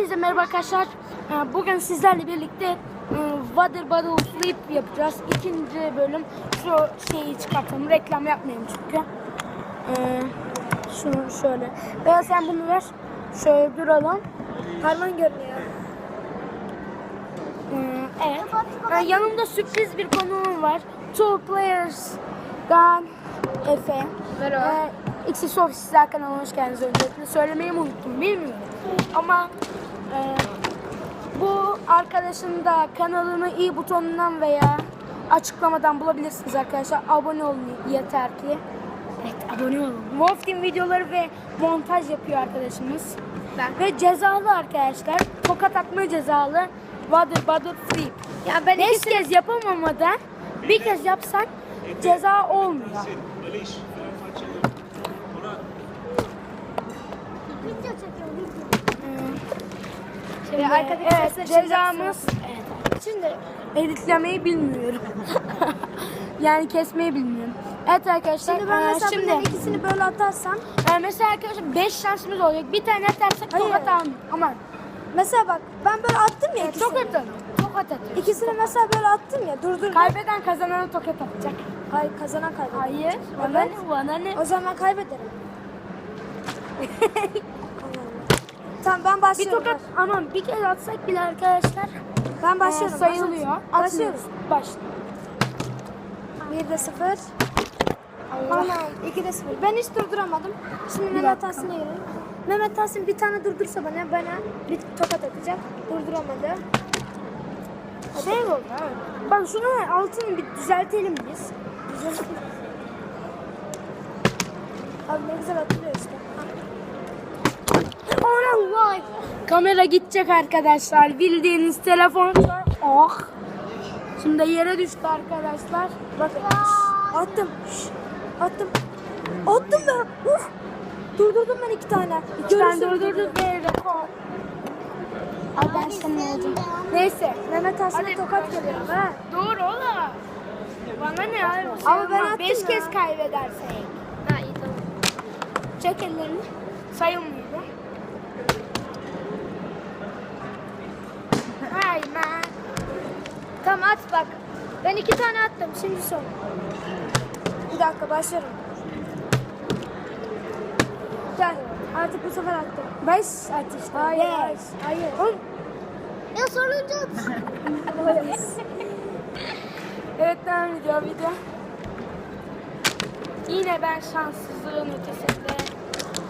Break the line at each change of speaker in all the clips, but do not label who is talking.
Hepinize merhaba arkadaşlar. Ee, Bugün sizlerle birlikte e, Water Bottle Flip yapacağız. İkinci bölüm. Şu şeyi çıkartalım. Reklam yapmayayım çünkü. Ee, Şunu şöyle. Veya sen bunu ver. Şöyle duralım.
Parmağın görünüyor.
Ee, Evet. Ee, Yanımda sürpriz bir konuğum var. Two Players'dan Efe.
Merhaba.
Ee, Xis Ofisler kanalına hoş geldiniz öncelikle. Söylemeyi unuttum bilmiyorum. Ama e, bu arkadaşın da kanalını i butonundan veya açıklamadan bulabilirsiniz arkadaşlar. Abone olun yeter ki. Evet abone olun. Wolf Team videoları ve montaj yapıyor arkadaşımız. Ve cezalı arkadaşlar. Tokat atma cezalı. Water Bottle Flip.
Ya ben
Beş
ikisini...
kez yapamamadan bir kez yapsak ceza olmuyor. Şimdi,
arkadaki
evet,
şimdi
cezamız evet. Şimdi editlemeyi bilmiyorum. yani kesmeyi bilmiyorum. Evet arkadaşlar.
Şimdi ben mesela
şimdi
bunların ikisini böyle atarsam
e, mesela arkadaşlar 5 şansımız olacak. Bir tane atarsak
Hayır.
tokat. Aman.
mesela bak ben böyle attım ya
Evet,
ikisini.
tokat alın. Tokat atıyor.
İkisini mesela böyle attım ya durdur.
Kaybeden kazanana tokat atacak.
Hayır kazanan kaybeder.
Hayır. Bana
Evet.
ne? Bana ne?
O zaman kaybederim. Tamam ben
Bir
başlıyorum.
tokat aman bir kez atsak bile arkadaşlar
Ben başlıyorum.
e, sayılıyor.
Başlıyoruz.
Başlıyoruz. Başla.
Bir de sıfır. Tamam. İki de sıfır. Ben hiç durduramadım. Şimdi Mehmet
dakika.
Tahsin'e girelim. Mehmet Tahsin bir tane durdursa bana bana bir tokat atacak. Durduramadı.
Şey oldu. Bak şunu altını bir düzeltelim biz.
Abi ne güzel atılıyor işte.
Vay. Kamera gidecek arkadaşlar. Bildiğiniz telefon. Oh. Şimdi yere düştü arkadaşlar.
Bakın. Attım. Attım. Attım ben. Uf. Durdurdum ben iki tane.
İki tane durdurduk ve rekor. Ben sana olacağım. Neyse.
Mehmet
Hadi.
tokat geliyor. Ha.
Doğru ola. Bana ne abi?
Ama ben attım
Beş
ya.
kez kaybedersek.
Ha iyi tamam.
Çek ellerini. Sayılmıyor.
Tamam at bak. Ben iki tane attım. Şimdi son. Bir dakika başlıyorum. Gel. Artık bu sefer attım.
Beş at işte.
Hayır.
Beş.
Hayır.
Oğlum,
Ya sonuncu
Evet devam ediyor video. Yine ben şanssızlığın ötesinde.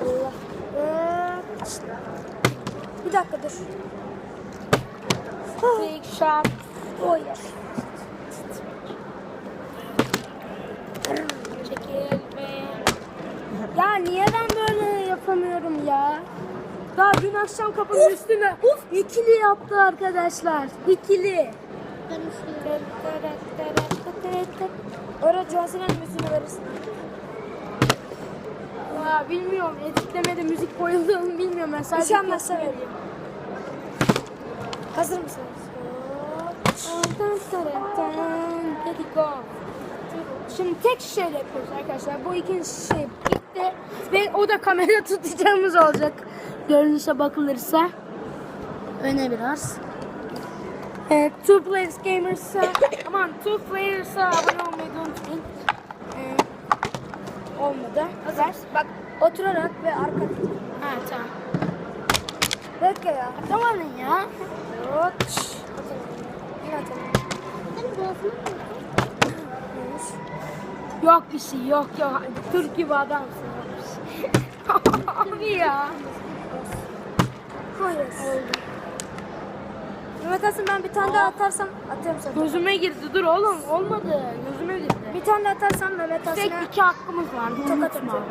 Allah. Ee, bir dakika dur.
Big shot.
Oy.
Çekil ve... Ya niye ben böyle yapamıyorum ya? Daha dün akşam kapının üstüne uf ikili yaptı arkadaşlar. İkili.
Oraya John Cena'nın müziğini verirsin.
Ya bilmiyorum editlemede müzik koyulduğunu bilmiyorum ben sadece
anlaşsa
kesmeyi-
veriyorum. Hazır mısınız?
Hadi go. Şimdi tek şeyle yapıyoruz arkadaşlar. Bu ikinci şey bitti. Ve o da kamera tutacağımız olacak. Görünüşe bakılırsa. Öne biraz. Evet, Two Players Gamers'a aman Two Players'a abone olmayı unutmayın. Ee, olmadı. Hazır.
Bak oturarak ve arka.
Ha tamam.
Bekle ya.
Tamam ya.
Atalım. Yine atalım.
Yok bir şey yok yok. Türk gibi adamsın. Bir şey. Abi ya.
Hayır. Mehmet Hasan ben bir tane daha atarsam atıyorum sana.
Gözüme girdi dur oğlum olmadı. Gözüme girdi.
Bir tane daha atarsam Mehmet
Tek
Hasan'a
iki hakkımız var.
tokat
Unutma.
atacağım.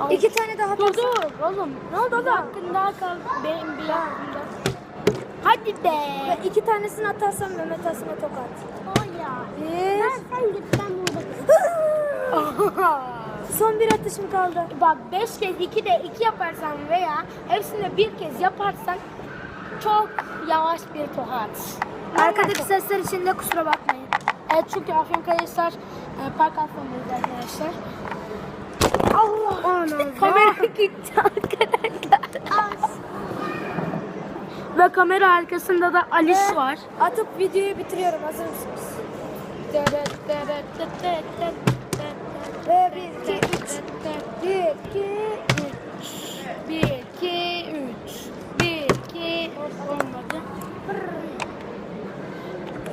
Al.
İki tane daha
Dur
atarsam.
dur oğlum. Ne oldu da? Hakkın daha kaldı. Benim bir hakkımda. Hadi be.
Ve iki tanesini atarsam Mehmet Hasan'a tokat.
O ya.
Bir.
Sen git ben burada.
Son bir atışım kaldı.
Bak 5 kez 2 de 2 yaparsan veya hepsinde bir kez yaparsan çok yavaş bir tokat.
Arkadaki sesler için de kusura bakmayın.
Evet çünkü Afyonkarahisar e, park Afyon'dayız arkadaşlar. Allah! Kamera gitti arkadaşlar. Kamera arkasında da Alice
Ve
var.
Atıp videoyu bitiriyorum. Hazır mısınız? Ve 1, 2, 3. 1, 2, 3.
1, 2, 3. 1, 2, olmadı.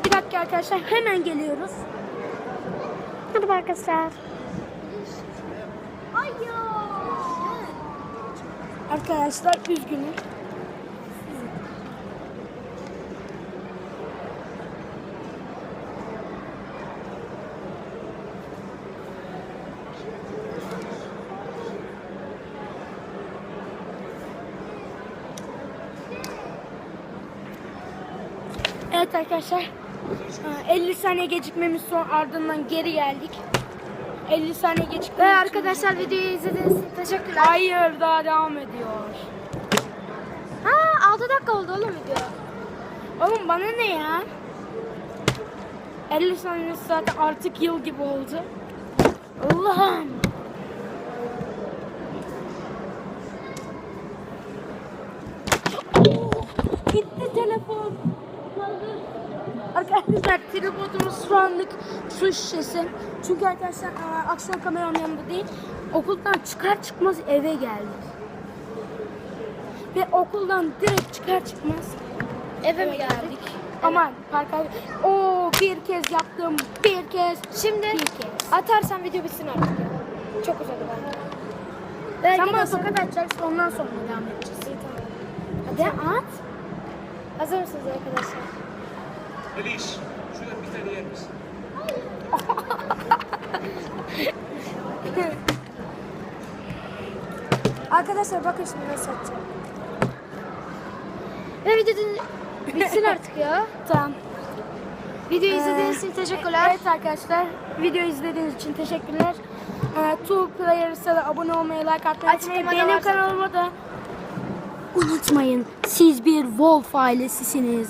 Bir dakika arkadaşlar hemen geliyoruz. Hadi arkadaşlar. Arkadaşlar üzgünüm. Evet arkadaşlar. e, 50 saniye gecikmemiz son ardından geri geldik. 50 saniye
Ve
gecikmemiz
arkadaşlar videoyu izlediğiniz için teşekkürler.
Hayır daha devam ediyor.
Ha 6 dakika oldu oğlum video.
Oğlum bana ne ya? 50 saniyesi zaten artık yıl gibi oldu. Allah'ım. Gitti telefon. Arkadaşlar tripodumuz şu anlık su şişesi. Çünkü arkadaşlar akşam kameram yanında değil. Okuldan çıkar çıkmaz eve geldik. Ve okuldan direkt çıkar çıkmaz
Eve mi geldik?
Aman parka. Oo bir kez yaptım. Bir kez.
Şimdi
Bir kez.
atarsan video bitsin artık ya. Çok uzadı bence. Belki
Sen bana
nasıl-
tokat atacaksın ondan sonra devam edeceğiz.
İyi, tamam.
Hadi at.
Hazır mısınız arkadaşlar?
Eliş, şuradan bir tane yer misin?
Arkadaşlar bakın şimdi nasıl atacağım. Ve video bitsin artık ya.
Tamam.
Videoyu
Ee,
izlediğiniz için teşekkürler.
Evet arkadaşlar. Video izlediğiniz için teşekkürler. Ee, Tool Players'a da abone olmayı, like atmayı unutmayın.
Açıklamada
Benim
zaten.
kanalıma da unutmayın. Siz bir Wolf ailesisiniz.